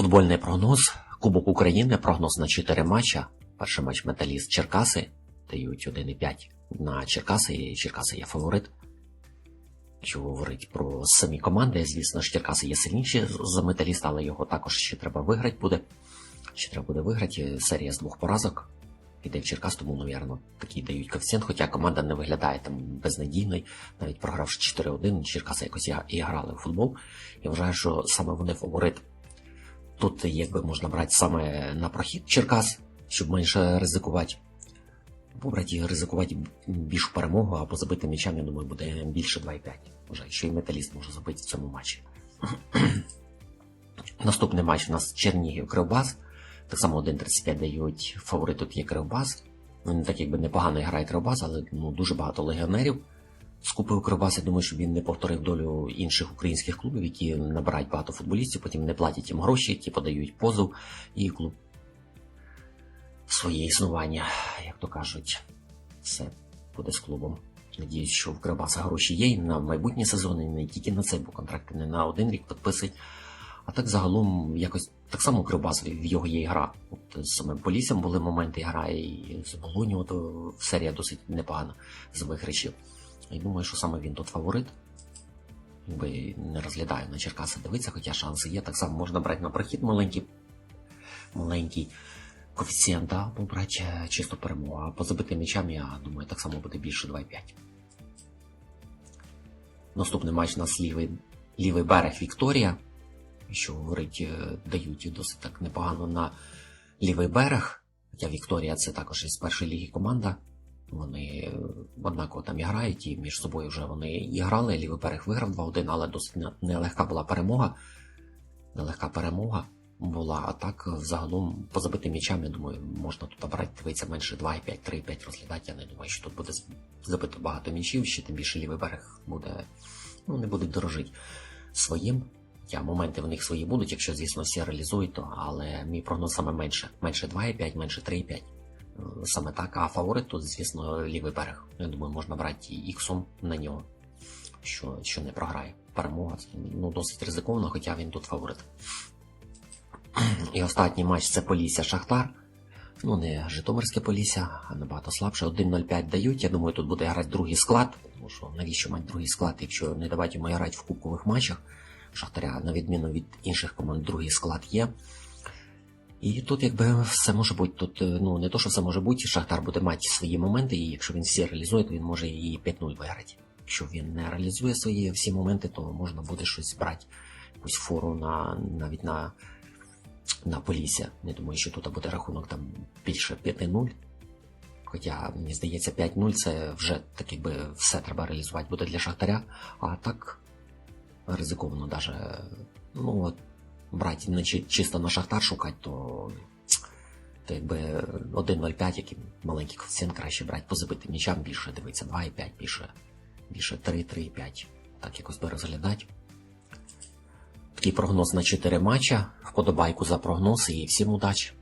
Футбольний прогноз. Кубок України. Прогноз на 4 матча. Перший матч Металіст Черкаси. Дають 1,5 на Черкаси. І Черкаси є фаворит. Якщо говорить про самі команди, звісно ж, Черкаси є сильніші за металіста, але його також ще треба виграти буде. Ще треба буде виграти. Серія з двох поразок. Іде в Черкас, тому, навірно, такий дають коефіцієнт, хоча команда не виглядає там безнадійною, навіть програвши 4-1, Черкаси якось і- грали в футбол. Я вважаю, що саме вони фаворит. Тут якби можна брати саме на прохід Черкас, щоб менше ризикувати. Або брати ризикувати більшу перемогу, або забити м'ячам, я думаю, буде більше 2,5. Вважаю, що і металіст може забити в цьому матчі. Наступний матч у нас Чернігів Кривбас. Так само 1.35 дають фаворит тут є Кривбас. Ну, не так якби непогано грає Кривбас, але ну, дуже багато легіонерів. Скупив Кривбас, думаю, щоб він не повторив долю інших українських клубів, які набирають багато футболістів, потім не платять їм гроші, ті подають позов, і клуб своє існування, як то кажуть, все буде з клубом. Надіюсь, що в Кривбаса гроші є і на майбутні сезони, не тільки на цей, бо контракти не на один рік підписують. А так загалом якось так само Кривбас в його є гра. От з самим Поліссям були моменти гра, і з Болоні то серія досить непогана з виграшів. І думаю, що саме він тут фаворит. Якби не розглядаю на Черкаси дивитися, хоча шанси є. Так само можна брати на прохід маленький, маленький коефіцієнт, або брати е, чисто перемогу. А по забитим м'ячам, я думаю, так само буде більше 2,5. Наступний матч у нас лівий, лівий берег Вікторія. Що говорить, е, дають досить так непогано на лівий берег. Хоча Вікторія це також із першої ліги команда. Вони е, однаково там і грають, і між собою вже вони і грали. Лівий берег виграв 2-1, але досить нелегка була перемога. Нелегка перемога була. А так, загалом, по забитим м'ячам, я думаю, можна тут брати, дивитися менше 2,5, 3,5 розглядати. Я не думаю, що тут буде забито багато м'ячів, ще тим більше лівий берег буде, ну, не буде дорожити своїм. Я моменти в них свої будуть, якщо, звісно, всі реалізують, то але мій прогноз саме менше. Менше 2,5, менше 3,5. Е, Саме так, а фаворит тут, звісно, лівий берег. Я думаю, можна брати іксом на нього, що, що не програє. Перемога ну, досить ризиковано, хоча він тут фаворит. І останній матч це Полісся Шахтар. Ну, не Житомирське Полісся, а набагато слабше. 1-0-5 дають. Я думаю, тут буде грати другий склад, тому що навіщо мати другий склад, якщо не давати йому грати в кубкових матчах. Шахтаря, на відміну від інших команд, другий склад є. І тут якби все може бути. Тут е, ну не то, що все може бути, Шахтар буде мати свої моменти, і якщо він всі реалізує, то він може і 5-0 виграти. Якщо він не реалізує свої всі моменти, то можна буде щось брати, якусь фору на навіть на, на Полісся. Не думаю, що тут буде рахунок там більше 5-0. Хоча, мені здається, 5-0 це вже так якби все треба реалізувати буде для Шахтаря. А так ризиковано даже, ну, от, брати не чисто на шахтар шукати, то, то якби 1.05, який маленький коефіцієнт, краще брати по забитим м'ячам, більше дивитися 2,5, більше, більше 3, 3,5. Так якось би розглядати. Такий прогноз на 4 матча. Вподобайку за прогноз і всім удачі!